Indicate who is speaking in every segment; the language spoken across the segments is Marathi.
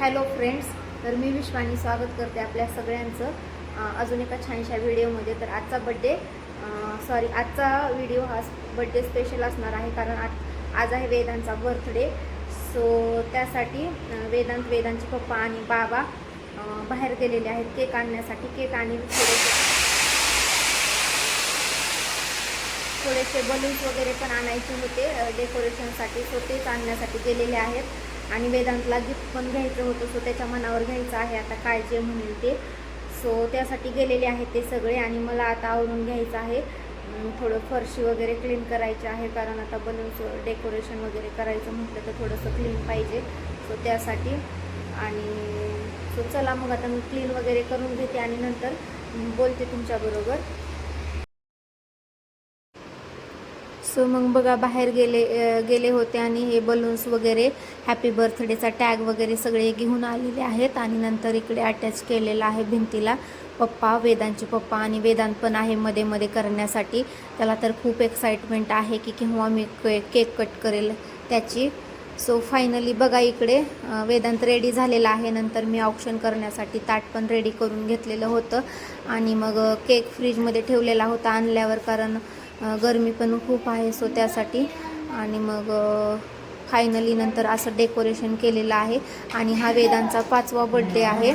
Speaker 1: हॅलो फ्रेंड्स तर मी विश्वानी स्वागत करते आपल्या सगळ्यांचं. अजून एका छानशा व्हिडिओमध्ये. तर आजचा बड्डे सॉरी आजचा व्हिडिओ हा बड्डे स्पेशल असणार आहे कारण आज आज आहे वेदांचा बर्थडे सो त्यासाठी वेदांत वेदांचे पप्पा आणि बाबा बाहेर गेलेले आहेत. केक आणण्यासाठी. केक आणि थोडेसे थोडेसे बलून्स वगैरे पण आणायचे होते डेकोरेशनसाठी सो तेच आणण्यासाठी गेलेले आहेत. आणि वेदांतला गिफ्ट पण घ्यायचं होतं सो त्याच्या मनावर घ्यायचं आहे. आता काय जे म्हणेल ते. सो त्यासाठी गेलेले आहेत ते सगळे आणि मला आता आवरून घ्यायचं आहे. थोडं फरशी वगैरे क्लीन करायची आहे कारण आता बलून्स डेकोरेशन वगैरे करायचं म्हटलं तर थोडंसं क्लीन पाहिजे. सो त्यासाठी आणि सो चला मग आता मी क्लीन वगैरे करून घेते आणि नंतर बोलते तुमच्याबरोबर सो मग बघा बाहेर गेले गेले होते आणि हे बलून्स वगैरे हॅपी बर्थडेचा टॅग वगैरे सगळे घेऊन आलेले आहेत आणि नंतर इकडे अटॅच केलेलं आहे भिंतीला. पप्पा वेदांचे पप्पा आणि वेदांत पण आहे मध्ये मध्ये करण्यासाठी. त्याला तर खूप एक्साइटमेंट आहे की केव्हा मी के केक कट करेल त्याची. सो फायनली बघा इकडे वेदांत रेडी झालेला आहे. नंतर मी ऑप्शन करण्यासाठी ताट पण रेडी करून घेतलेलं होतं. आणि मग केक फ्रीजमध्ये ठेवलेला होता आणल्यावर कारण गरमी पण खूप आहे सो त्यासाठी. आणि मग फायनली नंतर असं डेकोरेशन केलेलं आहे. आणि हा वेदांचा पाचवा बड्डे आहे.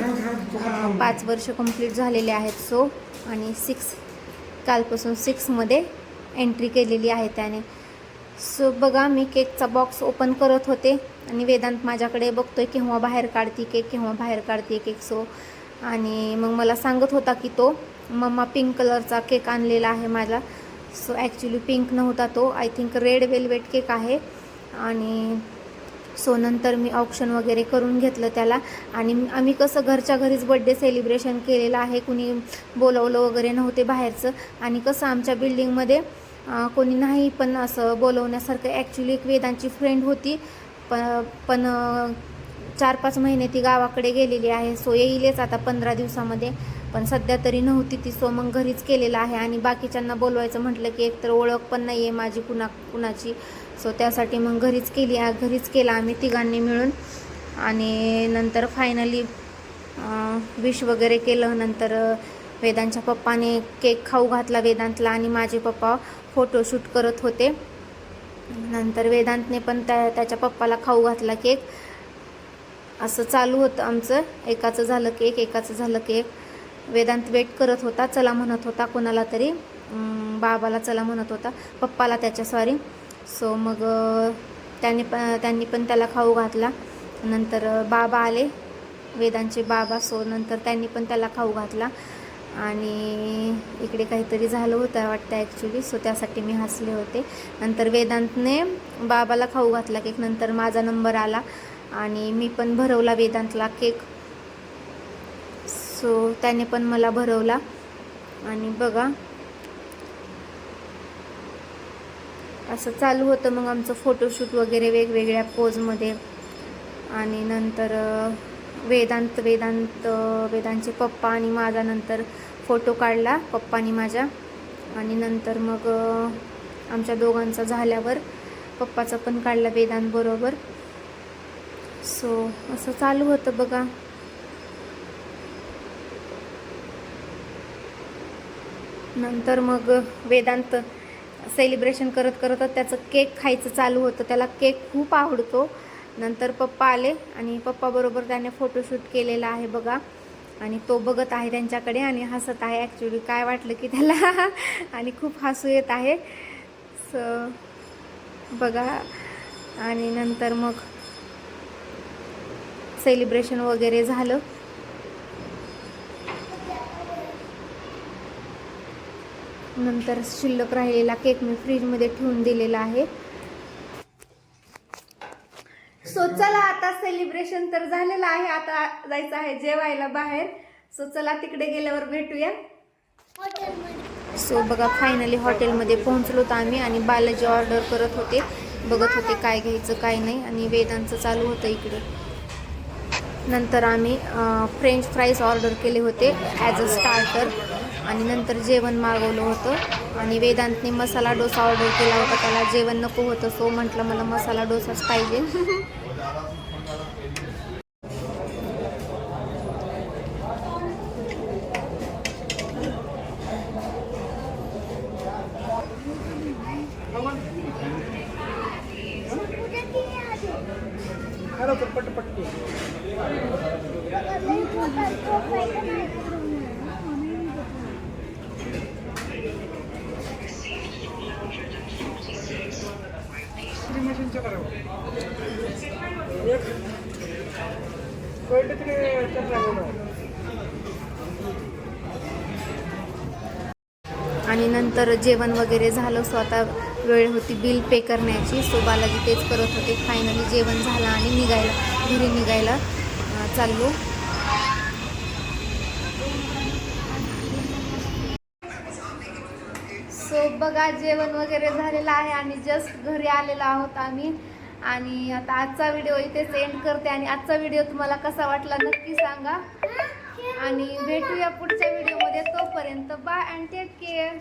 Speaker 1: पाच वर्ष कंप्लीट झालेले आहेत सो आणि सिक्स कालपासून सिक्समध्ये एंट्री केलेली आहे त्याने. सो बघा मी केकचा बॉक्स ओपन करत होते. आणि वेदांत माझ्याकडे बघतोय केव्हा बाहेर काढते केक केव्हा बाहेर काढते केक सो आणि मग मला सांगत होता की तो मम्मा पिंक कलरचा केक आणलेला आहे माझा. सो ॲक्च्युली पिंक नव्हता तो. I think red velvet cake आहे. आणि सो नंतर मी ऑप्शन वगैरे करून घेतलं त्याला. आणि आम्ही कसं घरच्या घरीच बड्डे सेलिब्रेशन केलेलं आहे. कुणी बोलवलं वगैरे नव्हते बाहेरचं. आणि कसं आमच्या बिल्डिंगमध्ये कोणी नाही पण असं बोलवण्यासारखं. ॲक्च्युली एक वेदांची फ्रेंड होती. प पण चार पाच महिने ती गावाकडे गेलेली आहे. सो येईलच आता पंधरा दिवसामध्ये. पण सध्या तरी नव्हती ती. सो मग घरीच केलेलं आहे. आणि बाकीच्यांना बोलवायचं म्हटलं की एकतर ओळख पण नाही आहे माझी कुणा कुणाची. सो त्यासाठी मग घरीच केली घरीच केला आम्ही तिघांनी मिळून. आणि नंतर फायनली विश वगैरे केलं. नंतर वेदांच्या पप्पाने केक खाऊ घातला वेदांतला आणि माझे पप्पा फोटोशूट करत होते. नंतर वेदांतने पण त्या त्याच्या पप्पाला खाऊ घातला केक. असं चालू होतं आमचं. एकाचं झालं केक एकाचं झालं केक. वेदांत वेट करत होता चला म्हणत होता कोणाला तरी. बाबाला चला म्हणत होता पप्पाला त्याच्या सॉरी. सो मग त्यांनी त्याने पण त्यांनी पण त्याला खाऊ घातला. नंतर बाबा आले. वेदांचे बाबा सो नंतर त्यांनी पण त्याला खाऊ घातला. आणि इकडे काहीतरी झालं होतं वाटतं ॲक्च्युली सो त्यासाठी मी हसले होते. नंतर वेदांतने बाबाला खाऊ घातला केक. नंतर माझा नंबर आला. आणि मी पण भरवला वेदांतला केक. सो त्याने पण मला भरवला. आणि बघा. असं चालू होतं मग आमचं फोटोशूट वगैरे वेगवेगळ्या पोजमध्ये आणि नंतर वेदांत वेदांत वेदांचे पप्पा आणि माझा नंतर फोटो काढला पप्पानी माझ्या. आणि नंतर मग आमच्या दोघांचा झाल्यावर पप्पाचा पण काढला वेदांत बरोबर. सो असं चालू होतं बघा. नंतर मग वेदांत सेलिब्रेशन करत करतच त्याचं केक खायचं चालू होतं. त्याला केक खूप आवडतो. नंतर पप्पा आले आणि पप्पाबरोबर त्याने फोटोशूट केलेला आहे बघा. आणि तो बघत आहे त्यांच्याकडे आणि हसत आहे. ॲक्च्युली काय वाटलं की त्याला? आणि खूप हसू येत आहे. स बघा. आणि नंतर मग सेलिब्रेशन वगैरे झालं. नंतर शिल्लक राहिलेला केक मी फ्रीजमध्ये ठेवून दिलेला आहे. सो चला आता सेलिब्रेशन तर झालेलं आहे. आता जायचं आहे जेवायला बाहेर. सो चला तिकडे गेल्यावर भेटूया. सो बघा फायनली हॉटेलमध्ये पोहोचलो तर आम्ही आणि बालाजी ऑर्डर करत होते. बघत होते काय घ्यायचं काय नाही. आणि वेदांचं चालू होतं इकडे. नंतर आम्ही फ्रेंच फ्राईज ऑर्डर केले होते ॲज अ स्टार्टर आणि नंतर जेवण मागवलं होतं. आणि वेदांतने मसाला डोसा ऑर्डर केला होता. त्याला जेवण नको होतं सो म्हटलं मला मसाला डोसाच पाहिजे.
Speaker 2: पट
Speaker 1: आणि नंतर जेवण वगैरे झालं स्वतः वेळ होती बिल पे करण्याची. सो बालाजी तेच करत होते. फायनली जेवण झालं आणि निघायला घरी निघायला. चाललो. सो बघा जेवण वगैरे झालेलं आहे आणि जस्ट घरी आलेलो आहोत आम्ही. आणि आता आजचा व्हिडिओ इथेच एंड करते आणि आजचा व्हिडिओ तुम्हाला कसा वाटला नक्की सांगा. आणि भेटूया पुढच्या व्हिडिओमध्ये तोपर्यंत बाय अँड टेक केअर